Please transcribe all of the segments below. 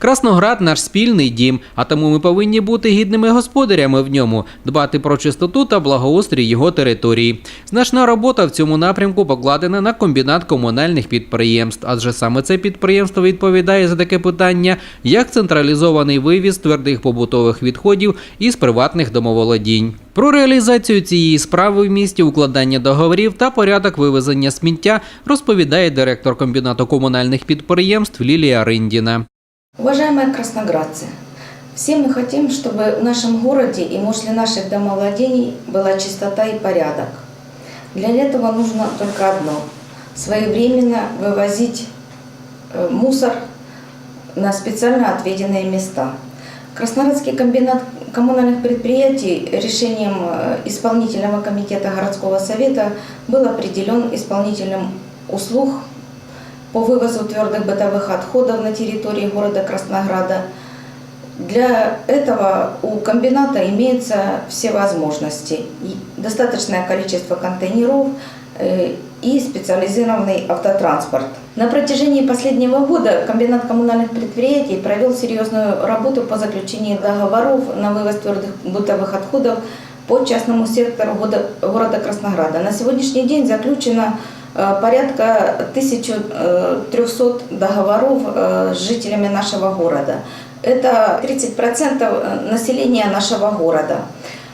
Красноград наш спільний дім, а тому ми повинні бути гідними господарями в ньому, дбати про чистоту та благоустрій його території. Значна робота в цьому напрямку покладена на комбінат комунальних підприємств, адже саме це підприємство відповідає за таке питання, як централізований вивіз твердих побутових відходів із приватних домоволодінь. Про реалізацію цієї справи в місті, укладання договорів та порядок вивезення сміття розповідає директор комбінату комунальних підприємств Лілія Риндіна. Уважаемые красноградцы, все мы хотим, чтобы в нашем городе и возле наших домовладений была чистота и порядок. Для этого нужно только одно – своевременно вывозить э, мусор на специально отведенные места. Краснодарский комбинат коммунальных предприятий решением э, исполнительного комитета городского совета был определен исполнителем услуг по вывозу твердых бытовых отходов на территории города Краснограда. Для этого у комбината имеются все возможности. Достаточное количество контейнеров э, и специализированный автотранспорт. На протяжении последнего года комбинат коммунальных предприятий провел серьезную работу по заключению договоров на вывоз твердых бытовых отходов по частному сектору города Краснограда. На сегодняшний день заключено порядка 1300 договоров э, с жителями нашего города. Это 30% населения нашего города.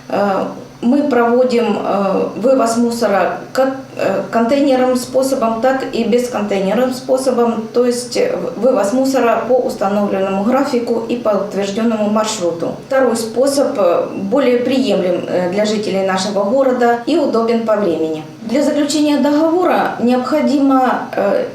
Э, Мы проводим э, вывоз мусора как э, контейнерным способом, так и бесконтейнерным способом, то есть э, вывоз мусора по установленному графику и по утвержденному маршруту. Второй способ э, более приемлем э, для жителей нашего города и удобен по времени. Для заключения договора необходимо э,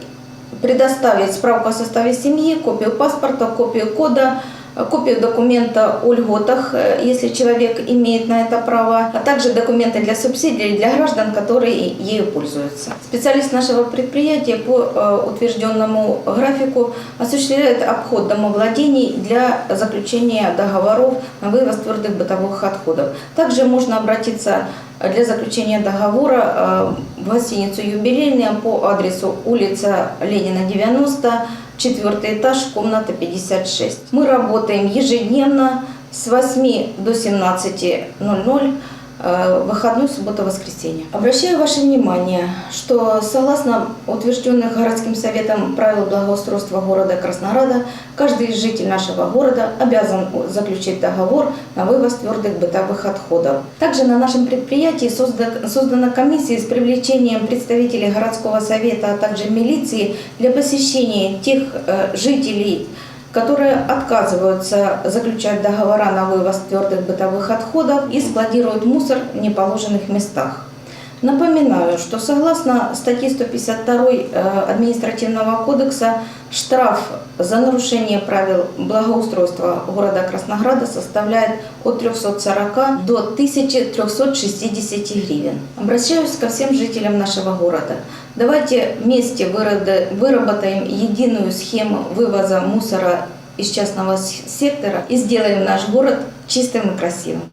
предоставить справку о составе семьи, копию паспорта, копию кода, э, копию документа о льготах, э, если человек имеет на это право, а также документы для субсидий для граждан, которые ею пользуются. Специалист нашего предприятия по утвержденному графику осуществляет обход домовладений для заключения договоров на вывоз твердых бытовых отходов. Также можно обратиться для заключения договора э, в гостиницу «Юбилейная» по адресу улица Ленина, 90, четвертый этаж, комната 56. Мы работаем ежедневно с 8 до 17.00, э, выходной, суббота, воскресенье. Обращаю ваше внимание, что согласно утвержденных городским советом правил благоустройства города Краснограда, каждый житель нашего города обязан заключить договор на вывоз твердых бытовых отходов. Также на нашем предприятии созда- создана комиссия с привлечением представителей городского совета, а также милиции для посещения тех э, жителей, которые отказываются заключать договора на вывоз твердых бытовых отходов и складируют мусор в неположенных местах. Напоминаю, что согласно статье 152 э, Административного кодекса штраф за нарушение правил благоустройства города Краснограда составляет от 340 до 1360 гривен. Обращаюсь ко всем жителям нашего города. Давайте вместе выработа- выработаем единую схему вывоза мусора из частного сектора и сделаем наш город чистым и красивым.